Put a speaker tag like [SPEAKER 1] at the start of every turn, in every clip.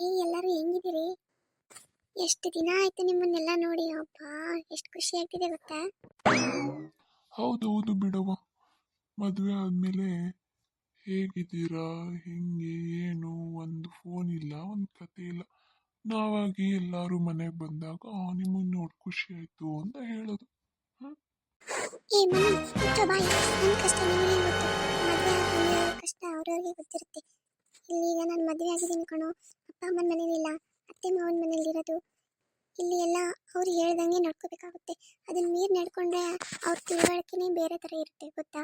[SPEAKER 1] ಏ ಎಲ್ಲರೂ ಹೆಂಗಿದ್ದೀರಿ? ಎಷ್ಟು ದಿನ ಆಯ್ತು ನಿಮ್ಮನ್ನೆಲ್ಲ ನೋಡಿ ಅಪ್ಪ ಎಷ್ಟು ಖುಷಿ ಆಗ್ತಿದೆ ಗೊತ್ತಾ?
[SPEAKER 2] ಹೌದು ಹೌದು ಬಿಡವ್ವ. ಮದುವೆ ಆದಮೇಲೆ ಹೇಗಿದ್ದೀರಾ ಹೆಂಗೆ ಏನು? ಒಂದು ಫೋನ್ ಇಲ್ಲ ಒಂದು ಕತೆ ಇಲ್ಲ. ನಾವಾಗಿ ಎಲ್ಲರೂ ಮನೆಗೆ ಬಂದಾಗ ನಿಮ್ಮನ್ನು ನೋಡಿ ಖುಷಿ ಆಯಿತು ಅಂತ ಹೇಳೋದು.
[SPEAKER 1] ಏ ಮನೆ ನನ್ನ ಕಷ್ಟ ನಿಮಗೆ ಗೊತ್ತು? ಮದುವೆ ಆದ್ಮೇಲೆ ಕಷ್ಟ ಅವ್ರವ್ರಿಗೆ ಗೊತ್ತಿರುತ್ತೆ. ಇಲ್ಲಿ ಈಗ ನಾನು ಮದುವೆ ಆಗಿದ್ದೀನಿ ಕಣೋ. ಅಪ್ಪ ಅಮ್ಮನ ಮನೇಲಿಲ್ಲ ಅತ್ತೆ ಮಾವನ ಮನೇಲಿರೋದು ಇಲ್ಲಿ ಎಲ್ಲ ಅವ್ರು ಹೇಳ್ದಂಗೆ ನಡ್ಕೋಬೇಕಾಗುತ್ತೆ. ಅದನ್ನ ಮೀರಿ ನಡ್ಕೊಂಡ್ರೆ ಅವ್ರ ತಿಳುವಳಿಕೆನೇ ಬೇರೆ ಥರ ಇರುತ್ತೆ, ಗೊತ್ತಾ?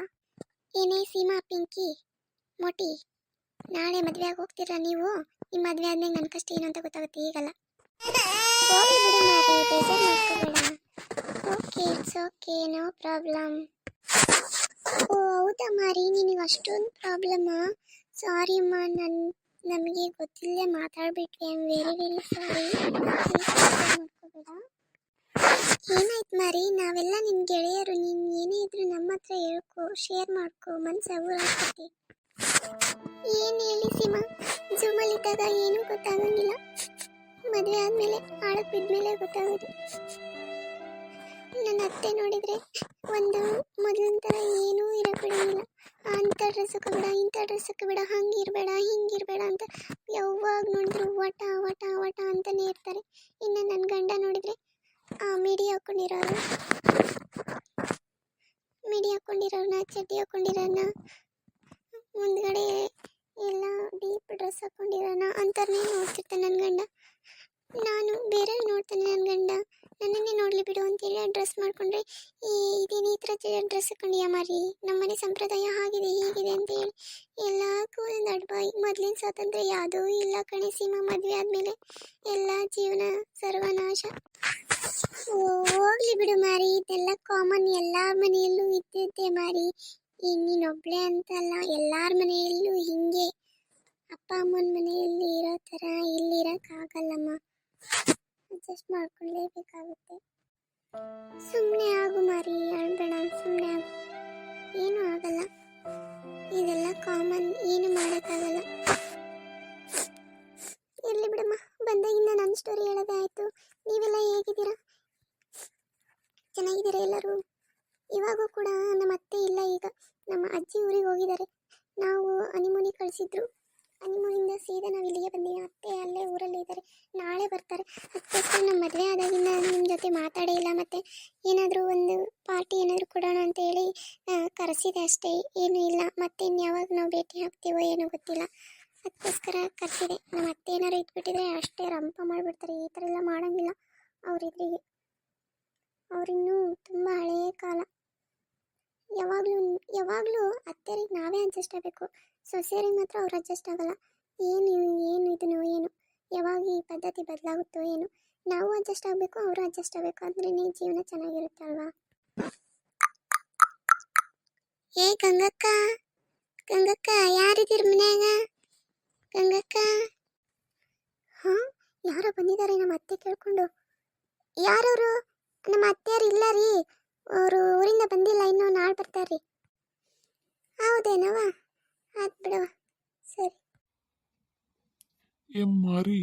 [SPEAKER 1] ಏನೇ ಸೀಮಾ, ಪಿಂಕಿ, ಮೋಟಿ, ನಾಳೆ ಮದುವೆ ಆಗಿ ಹೋಗ್ತೀರಾ ನೀವು? ನಿಮ್ಮ ಮದುವೆ ಆದ್ಮೇಲೆ ನನ್ನ ಕಷ್ಟ ಏನು ಅಂತ ಗೊತ್ತಾಗುತ್ತೆ ಈಗಲ್ಲ. Okay, it's okay, no problem. ಓ, ಹೌದಾ ಮಾರಿ, ನಿನಗೆ ಅಷ್ಟೊಂದು ಪ್ರಾಬ್ಲಮ್ಮಾ ಸಾರಿ ಅಮ್ಮ ನನ್ನ ನಮಗೆ ಗೊತ್ತಿಲ್ಲದೆ ಮಾತಾಡ್ಬಿಟ್ವಿ. I am very very sorry ಏನಾಯ್ತು ಮಾರಿ? ನಾವೆಲ್ಲ ನಿನ್ನ ಗೆಳೆಯರು. ನೀನು ಏನೇ ಇದ್ರು ನಮ್ಮ ಹತ್ರ ಹೇಳ್ಕೊ ಶೇರ್ ಮಾಡ್ಕೊ ಮನ್ಸು ಏನ್ ಏನು ಹೇಳಿ ಸೀಮಾ? ಜೂಮಲ್ಲಿದ್ದಾಗ ಏನೂ ಗೊತ್ತಾಗಂಗಿಲ್ಲ ಮದುವೆ ಆದಮೇಲೆ ಆಳಕ್ಕೆ ಬಿದ್ಮೇಲೆ ಗೊತ್ತಾಗೋದು. ನನ್ನ ಅತ್ತೆ ನೋಡಿದ್ರೆ ಒಂದು ಮೊದಲಿನ ಅಂಥ ಡ್ರೆಸ್ ಬೇಡ ಇಂಥ ಡ್ರೆಸ್ ಇರಬೇಡ ಹಂಗಿರಬೇಡ, ಹಿಂಗಿರಬೇಡ ಅಂತ ಯಾವಾಗ ನೋಡಿದ್ರು ವಟ ವಟ ವಟ ಅಂತಲೇ ಇರ್ತಾರೆ. ಇನ್ನು ನನ್ನ ಗಂಡ ನೋಡಿದರೆ ಮಿಡಿ ಹಾಕ್ಕೊಂಡಿರೋರು ಮಿಡಿ ಹಾಕ್ಕೊಂಡಿರೋರ್ನ ಚಡ್ಡಿ ಹಾಕ್ಕೊಂಡಿರೋನ ಮುಂದ್ಗಡೆ ಎಲ್ಲ ಡೀಪ್ ಡ್ರೆಸ್ ಹಾಕ್ಕೊಂಡಿರೋನ ಅಂಥವ್ರನ್ನೇ ನೋಡ್ತಿರ್ತಾನೆ ನನ್ನ ಗಂಡ. ನಾನು ಬೇರೆ ನೋಡ್ತಾನೆ ನನ್ನ ಗಂಡ. ನನ್ನನ್ನೇ ನೋಡಲಿ ಬಿಡು ಅಂತೇಳಿ ಡ್ರೆಸ್ ಮಾಡ್ಕೊಂಡ್ರೆ ಇದೇನು ಈ ಥರ ಡ್ರೆಸ್ ಹಾಕೊಂಡಿಯ ಮಾರಿ, ನಮ್ಮನೆ ಸಂಪ್ರದಾಯ ಹಾಗಿದೆ, ಹೀಗಿದೆ ಅಂತೇಳಿ ಎಲ್ಲಕ್ಕೂ ಒಂದು ಅಡ್ಬಾಯಿ ಮೊದಲಿನ ಸ್ವಾತಂತ್ರ್ಯ ಯಾವುದೂ ಇಲ್ಲ ಕಣೆ ಸೀಮಾ, ಮದುವೆ ಆದಮೇಲೆ ಎಲ್ಲ ಜೀವನ ಸರ್ವನಾಶ. ಹೋಗ್ಲಿ ಬಿಡು ಮಾರಿ, ಇದೆಲ್ಲ ಕಾಮನ್ ಎಲ್ಲ ಮನೆಯಲ್ಲೂ ಇದ್ದಿದ್ದೆ ಮಾರಿ. ಇನ್ನೊಬ್ಳೆ ನೀನೊಬ್ಳೆ ಅಂತಲ್ಲ, ಎಲ್ಲಾರ ಮನೆಯಲ್ಲೂ ಹಿಂಗೆ. ಅಪ್ಪ, ಅಮ್ಮನ ಮನೆಯಲ್ಲಿ ಇರೋ ಥರ ಇಲ್ಲಿ ಇರೋಕ್ಕಾಗಲ್ಲಮ್ಮ ಅಡ್ಜಸ್ಟ್ ಮಾಡ್ಕೊಳ್ಳೇಬೇಕಾಗುತ್ತೆ ಸುಮ್ಮನೆ ಆಗು ಮಾರಿ ಅಳ್ಬೇಡ ಸುಮ್ಮನೆ ಆಗು. ಏನೂ ಆಗಲ್ಲ. ಇದೆಲ್ಲ ಕಾಮನ್ ಏನು ಮಾಡೋಕ್ಕಾಗಲ್ಲ. ಇರಲಿ ಬಿಡಮ್ಮ, ಬಂದಾಗಿಂದ ನನ್ನ ಸ್ಟೋರಿ ಹೇಳೋದೇ ಆಯಿತು. ನೀವೆಲ್ಲ ಹೇಗಿದ್ದೀರಾ? ಚೆನ್ನಾಗಿದ್ದೀರಾ ಎಲ್ಲರೂ ಇವಾಗೂ ಕೂಡ ನಮ್ಮ ಅತ್ತೆ ಇಲ್ಲ ಈಗ ನಮ್ಮ ಅಜ್ಜಿ ಊರಿಗೆ ಹೋಗಿದ್ದಾರೆ ನಾವು ಹನಿಮೂನಿ ಕಳಿಸಿದ್ರು ಹನಿಮೂನಿಂದ ಸೀದಾ ನಾವು ಇಲ್ಲಿಗೆ ಬಂದೀವಿ ಅತ್ತೆ ಅಲ್ಲೇ ಊರಲ್ಲೇ ಇದ್ದಾರೆ ನಾಳೆ ಬರ್ತಾರೆ ಅದಕ್ಕೋಸ್ಕರ ನಮ್ಮ ಮದುವೆ ಆದಾಗಿಂದ ನಿಮ್ಮ ಜೊತೆ ಮಾತಾಡೇ ಇಲ್ಲ, ಮತ್ತು ಏನಾದರೂ ಒಂದು ಪಾರ್ಟಿ ಏನಾದರೂ ಕೊಡೋಣ ಅಂತ ಹೇಳಿ ಕರೆಸಿದೆ ಅಷ್ಟೇ, ಏನೂ ಇಲ್ಲ. ಮತ್ತೆ ಇನ್ಯಾವಾಗ ನಾವು ಭೇಟಿ ಆಗ್ತೀವೋ ಏನೋ ಗೊತ್ತಿಲ್ಲ. ಅದಕ್ಕೋಸ್ಕರ ಕರೆಸಿದೆ. ನಮ್ಮ ಅತ್ತೆ ಏನಾರು ಇದ್ಬಿಟ್ಟಿದ್ರೆ ಅಷ್ಟೇ ರಂಪ ಮಾಡಿಬಿಡ್ತಾರೆ. ಈ ಥರ ಎಲ್ಲ ಮಾಡೋಂಗಿಲ್ಲ ಅವರಿದ್ರಿಗೆ ಅವರಿನ್ನೂ ತುಂಬ ಹಳೆಯ ಕಾಲ. ಯಾವಾಗಲೂ ಯಾವಾಗಲೂ ಅತ್ತೆಯರಿಗೆ ನಾವೇ ಅಡ್ಜಸ್ಟ್ ಆಗಬೇಕು. ಸೊಸೆಯರಿಗೆ ಮಾತ್ರ ಅವ್ರು ಅಡ್ಜಸ್ಟ್ ಆಗಲ್ಲ. ಏನು ಏನು ಇದನ್ನು, ಏನು? ಯಾವಾಗ ಈ ಪದ್ಧತಿ ಬದಲಾಗುತ್ತೋ ಏನು, ನಾವು ಅಡ್ಜಸ್ಟ್ ಆಗಬೇಕು, ಅವರು ಅಡ್ಜಸ್ಟ್ ಆಗಬೇಕು ಅಂದ್ರೆ ಜೀವನ ಚೆನ್ನಾಗಿರುತ್ತೆ ಅಲ್ವಾ? ಏ ಗಂಗಕ್ಕ ಗಂಗಕ್ಕ, ಯಾರಿದ್ದೀರಿ ಮನ್ಯಾಗ? ಗಂಗಕ್ಕ? ಹಾ, ಯಾರೋ ಬಂದಿದ್ದಾರೆ ನಮ್ಮ ಅತ್ತೆ ಕೇಳ್ಕೊಂಡು. ಯಾರವರು? ನಮ್ಮ ಅತ್ತೆಯರು ಇಲ್ಲ ರೀ, ಅವರು ಊರಿಂದ ಬಂದಿಲ್ಲ, ಇನ್ನೂ ನಾಳೆ ಬರ್ತಾರ್ರಿ ಹೌದೇನವ ಆಯ್ತು ಬಿಡವ ಸರಿ
[SPEAKER 2] ಏ ಮಾರಿ?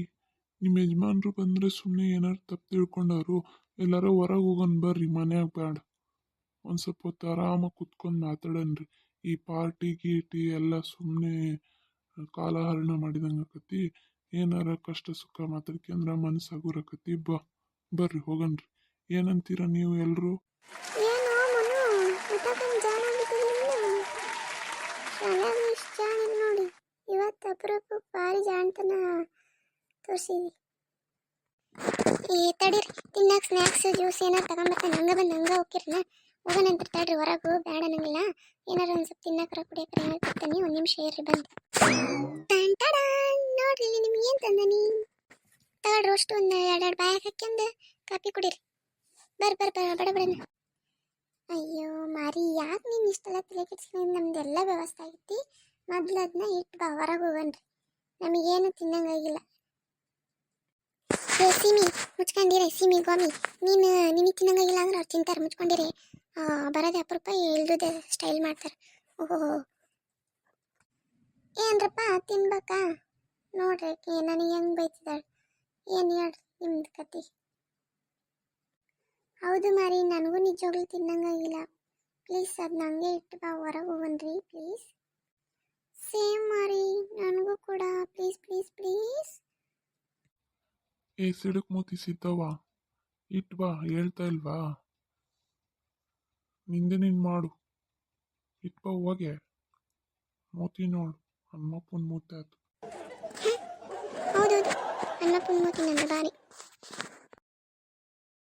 [SPEAKER 2] ನಿಮ್ಮ ಯಜಮಾನ್ರು ಬಂದರೆ ಸುಮ್ಮನೆ ಏನಾರು ತಪ್ಪು ತಿಳ್ಕೊಂಡವರು ಎಲ್ಲಾರು ಹೊರಗೆ ಹೋಗೋಣ ಬರ್ರಿ, ಮನ್ಯಾಗ ಬೇಡ ಒಂದು ಸ್ವಲ್ಪ ಹೊತ್ತು ಆರಾಮಾಗಿ ಕುತ್ಕೊಂಡು ಮಾತಾಡನ್ರಿ. ಈ ಪಾರ್ಟಿ ಗೀಟಿ ಎಲ್ಲ ಸುಮ್ಮನೆ ಕಾಲಹರಣ ಮಾಡಿದಂಗೆ ಆಕತಿ. ಏನಾರ ಕಷ್ಟ ಸುಖ ಮಾತಾಡ್ಕೊಂಡ್ರೆ ಮನಸ್ಸು ಬಾ, ಬರ್ರಿ, ಹೋಗನ್ರಿ. ಏನಂತೀರ ನೀವು ಎಲ್ಲರೂ
[SPEAKER 1] ಏನೋ ಮನು ಊಟಕ್ಕೇನು ಜಾಣ ಆಗಿದ್ದೀನಿ ಶಾಲ್ಯಾಗ ಇಷ್ಟು ಜಾಣ ಇಲ್ಲ ನೋಡಿ ಅಪರೂಪಕ್ಕೆ ಭಾರಿ ಜಾಣತನ ತೋರಿಸಿದ್ವಿ ಏ, ತಡೀರಿ. ತಿನ್ನಕ್ಕೆ ಸ್ನ್ಯಾಕ್ಸ್ ಜ್ಯೂಸ್ ಏನಾರು ತಗೊಂಬರ್ತಾನೆ. ಹಂಗೆ ಬಂದು ಹಂಗೆ ಹೋಗಿರ್ನ ಹೋಗೋ ನಂತರ ತಡ್ರಿ ಹೊರಗೆ. ಬೇಡ ನಂಗಿಲ್ಲ. ಏನಾರು ಒಂದು ಸ್ವಲ್ಪ ತಿನ್ನಕ್ರ ಕುಡಿಯಕ್ರ ಏನಾರು ತರ್ತಾನೆ ಒಂದು ನಿಮಿಷ ಏರ್ರಿ ಬಂದು. ನೋಡ್ರಿ ನಿಮ್ಗೆ ಏನು ತಂದನಿ? ತಗೊಳ್ರಿ, ಅಷ್ಟು ಒಂದು ಎರಡೆರಡು ಬಾಯಾಗ ಹಾಕ್ಯಂದು ಕಾಫಿ ಕುಡೀರಿ. ಬರ್ರಿ ಬರ್ರಿ ಬರ ಬಡ, ಬಡನ. ಅಯ್ಯೋ, ಮಾರಿ, ಯಾಕೆ ನೀನು ಇಷ್ಟೆಲ್ಲ ತಲೆ ಕೆಡ್ಸ್ಕೊಂಡು ನಮ್ದೆಲ್ಲ ವ್ಯವಸ್ಥೆ ಆಗೈತಿ? ಮೊದ್ಲು ಅದನ್ನ ಇಟ್ಟು ಬಾ ಹೊರಗೆ ಹೋಗನ್ರಿ ನಮಗೇನು ತಿನ್ನಂಗಾಗಿಲ್ಲ. ಏ, ಸೀಮಿ, ಮುಚ್ಕೊಂಡಿರಿ, ಸೀಮಿ, ಗೋಮಿ. ನೀನು, ನಿನಗೆ ತಿನ್ನಂಗಾಗಿಲ್ಲ ಅಂದ್ರೆ ಅವ್ರು ತಿಂತಾರೆ, ಮುಚ್ಕೊಂಡಿರಿ. ಬರೋದೇ ಅಪರೂಪ ಇಲ್ದುದೆ ಸ್ಟೈಲ್ ಮಾಡ್ತಾರೆ. ಓಹೋ. ಏನ್ರಪ್ಪ ತಿನ್ಬೇಕಾ? ನೋಡ್ರಿ ನನಗೆ ಹೆಂಗೆ ಬೈತಿದ್ದಾಳೆ. ಏನು ಹೇಳ್ರಿ ನಿಮ್ದು ಕತಿ? ಹೌದು ಮಾರಿ, ನನಗೂ ನಿಜವಾಗ್ಲೂ ತಿನ್ನಂಗಾಗಿಲ್ಲ. ಪ್ಲೀಸ್ ಅದು ನಂಗೆ ಇಟ್ಟು ಬಾ ಹೊರಗೆ ಹೋಗನ್ರಿ ಪ್ಲೀಸ್. ಸೇಮ್ ಮಾರಿ ನನಗೂ ಕೂಡ. ಪ್ಲೀಸ್ ಪ್ಲೀಸ್ ಪ್ಲೀಸ್
[SPEAKER 2] ಏ ಸಿಡುಕ್ ಮೂತಿ ಸಿದ್ದವ್ವ. ಇಟ್ ಬಾ ಹೇಳ್ತಾ ಇಲ್ವಾ? ನಿಂದೆ ನಿನ್ ಮಾಡು. ಇಟ್ ಬಾ ಹೋಗೆ. ಮೂತಿ ನೋಡು. ಅಮ್ಮಪ್ಪನ ಮೂತಿ ಆಯ್ತು
[SPEAKER 1] ಹೌದೌದು. ಅಣ್ಣಪ್ಪನ ಮೂತಿ ನನ್ನ ಬಾರಿ.